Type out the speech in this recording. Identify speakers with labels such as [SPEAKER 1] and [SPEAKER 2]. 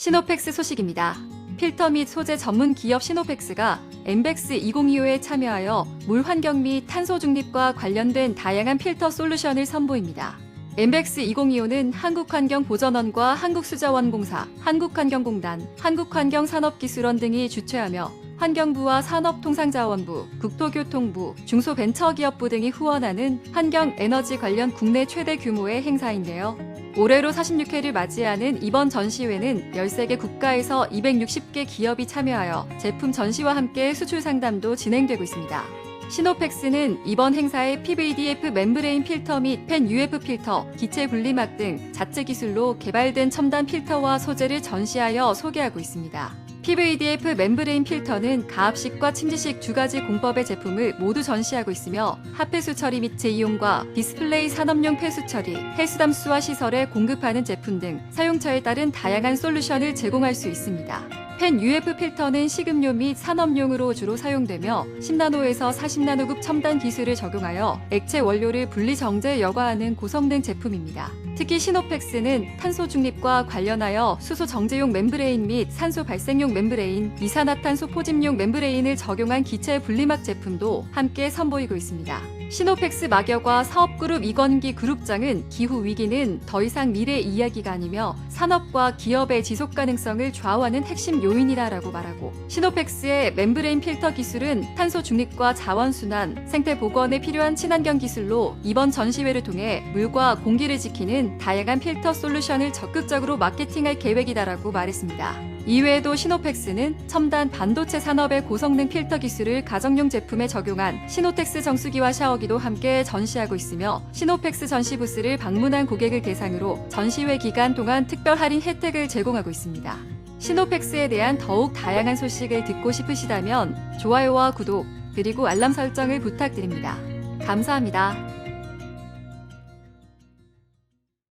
[SPEAKER 1] 시노펙스 소식입니다. 필터 및 소재 전문 기업 시노펙스가 엠벡스 2025에 참여하여 물 환경 및 탄소 중립과 관련된 다양한 필터 솔루션을 선보입니다. 엠벡스 2025는 한국환경보전원과 한국수자원공사, 한국환경공단, 한국환경산업기술원 등이 주최하며 환경부와 산업통상자원부, 국토교통부, 중소벤처기업부 등이 후원하는 환경 에너지 관련 국내 최대 규모의 행사인데요. 올해로 46회를 맞이하는 이번 전시회는 13개 국가에서 260개 기업이 참여하여 제품 전시와 함께 수출 상담도 진행되고 있습니다. 시노펙스는 이번 행사에 PVDF 멤브레인 필터 및 펜 UF 필터, 기체 분리막 등 자체 기술로 개발된 첨단 필터와 소재를 전시하여 소개하고 있습니다. PVDF 멤브레인 필터는 가압식과 침지식 두 가지 공법의 제품을 모두 전시하고 있으며 핫폐수 처리 및 재이용과 디스플레이 산업용 폐수 처리, 헬스 담수화 시설에 공급하는 제품 등 사용처에 따른 다양한 솔루션을 제공할 수 있습니다. 펜 UF 필터는 식음료 및 산업용으로 주로 사용되며 10나노에서 40나노급 첨단 기술을 적용하여 액체 원료를 분리 정제 여과하는 고성능 제품입니다. 특히 시노펙스는 탄소 중립과 관련하여 수소 정제용 멤브레인 및 산소 발생용 멤브레인, 이산화탄소 포집용 멤브레인을 적용한 기체 분리막 제품도 함께 선보이고 있습니다. 시노펙스 막여과 사업그룹 이건기 그룹장은 기후 위기는 더 이상 미래 이야기가 아니며 산업과 기업의 지속 가능성을 좌우하는 핵심 요인이다라고 말하고 시노펙스의 멤브레인 필터 기술은 탄소 중립과 자원 순환, 생태 복원에 필요한 친환경 기술로 이번 전시회를 통해 물과 공기를 지키는 다양한 필터 솔루션을 적극적으로 마케팅할 계획이다라고 말했습니다. 이외에도 시노펙스는 첨단 반도체 산업의 고성능 필터 기술을 가정용 제품에 적용한 시노텍스 정수기와 샤워기도 함께 전시하고 있으며 시노펙스 전시 부스를 방문한 고객을 대상으로 전시회 기간 동안 특별 할인 혜택을 제공하고 있습니다. 시노펙스에 대한 더욱 다양한 소식을 듣고 싶으시다면 좋아요와 구독 그리고 알람 설정을 부탁드립니다. 감사합니다.